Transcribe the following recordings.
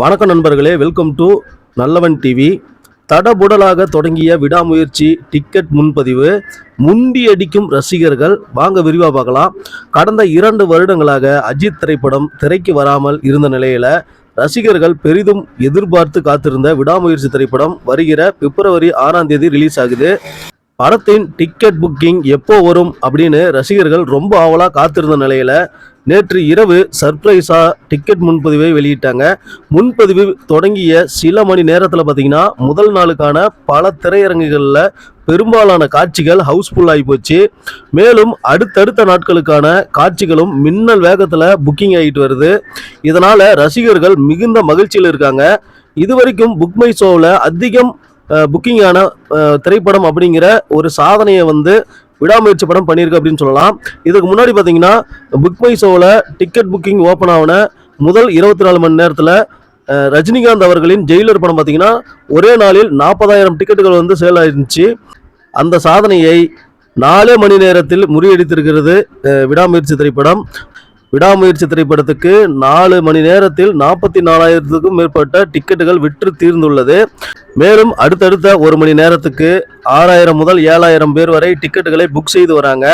வணக்கம் நண்பர்களே welcome to Nallavan TV தடபுடலாக தொடங்கிய விடாமுயற்சி டிக்கெட் முன்பதிவு முண்டியடிக்கும் ரசிகர்கள். வாங்க விரிவாக பார்க்கலாம். கடந்த இரண்டு வருடங்களாக அஜித் திரைப்படம் திரைக்கு வராமல் இருந்த நிலையில் ரசிகர்கள் பெரிதும் எதிர்பார்த்து காத்திருந்த விடாமுயற்சி திரைப்படம் வருகிற பிப்ரவரி ஆறாம் தேதி ரிலீஸ் ஆகுது. படத்தின் டிக்கெட் புக்கிங் எப்போ வரும் அப்படின்னு ரசிகர்கள் ரொம்ப ஆவலாக காத்திருந்த நிலையில நேற்று இரவு சர்ப்ரைஸாக டிக்கெட் முன்பதிவை வெளியிட்டாங்க. முன்பதிவு தொடங்கிய சில மணி நேரத்தில் பார்த்தீங்கன்னா முதல் நாளுக்கான பல திரையரங்குகளில் பெரும்பாலான காட்சிகள் ஹவுஸ்ஃபுல் ஆகி போச்சு. மேலும் அடுத்தடுத்த நாட்களுக்கான காட்சிகளும் மின்னல் வேகத்தில் புக்கிங் ஆகிட்டு வருது. இதனால் ரசிகர்கள் மிகுந்த மகிழ்ச்சியில் இருக்காங்க. இதுவரைக்கும் புக் மை ஷோவில் அதிகம் புக்கிங்கான திரைப்படம் அப்படிங்கிற ஒரு சாதனையை வந்து விடாமுயற்சி படம் பண்ணியிருக்கு அப்படின்னு சொல்லலாம். இதுக்கு முன்னாடி பார்த்தீங்கன்னா புக் மை ஷோவில் டிக்கெட் புக்கிங் ஓப்பன் ஆன முதல் இருபத்தி நாலு மணி நேரத்தில் ரஜினிகாந்த் அவர்களின் ஜெயிலர் படம் பார்த்தீங்கன்னா ஒரே நாளில் நாற்பதாயிரம் டிக்கெட்டுகள் வந்து சேல் ஆயிருந்துச்சு. அந்த சாதனையை நாலே மணி நேரத்தில் முறியடித்திருக்கிறது விடாமுயற்சி திரைப்படம். விடாமுயற்சி திரைப்படத்துக்கு நாலு மணி நேரத்தில் நாற்பத்தி நாலாயிரத்துக்கும் மேற்பட்ட டிக்கெட்டுகள் விற்று தீர்ந்துள்ளது. மேலும் அடுத்தடுத்த ஒரு மணி நேரத்துக்கு ஆறாயிரம் முதல் ஏழாயிரம் பேர் வரை டிக்கெட்டுகளை புக் செய்து வராங்க.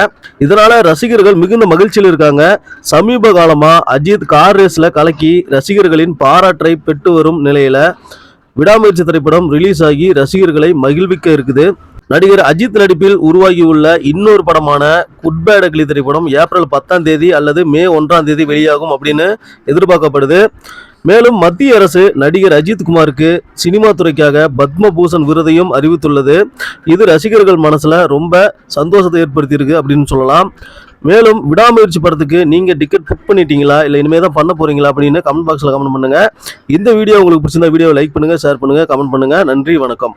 இதனால ரசிகர்கள் மிகுந்த மகிழ்ச்சியில் இருக்காங்க. சமீப காலமா அஜித் கார் ரேஸ்ல கலக்கி ரசிகர்களின் பாராட்டை பெற்று வரும் நிலையில விடாமுயற்சி திரைப்படம் ரிலீஸ் ஆகி ரசிகர்களை மகிழ்விக்க இருக்குது. நடிகர் அஜித் நடிப்பில் உருவாகியுள்ள இன்னொரு படமான குட்பேட் அக்லி திரைப்படம் ஏப்ரல் பத்தாம் தேதி அல்லது மே ஒன்றாம் தேதி வெளியாகும் அப்படின்னு எதிர்பார்க்கப்படுது. மேலும் மத்திய அரசு நடிகர் அஜித் குமாருக்கு சினிமா துறைக்காக பத்மபூஷன் விருதையும் அறிவித்துள்ளது. இது ரசிகர்கள் மனசுல ரொம்ப சந்தோஷத்தை ஏற்படுத்தியிருக்கு அப்படின்னு சொல்லலாம். மேலும் விடாமுயற்சி படத்துக்கு நீங்கள் டிக்கெட் புக் பண்ணிட்டீங்களா? இல்லை இனிமேல் தான் பண்ண போறீங்களா? அப்படின்னு கமெண்ட் பாக்ஸில் கமெண்ட் பண்ணுங்க. இந்த வீடியோ உங்களுக்கு பிடிச்சிருந்தா வீடியோ லைக் பண்ணுங்க ஷேர் பண்ணுங்க கமெண்ட் பண்ணுங்க. நன்றி வணக்கம்.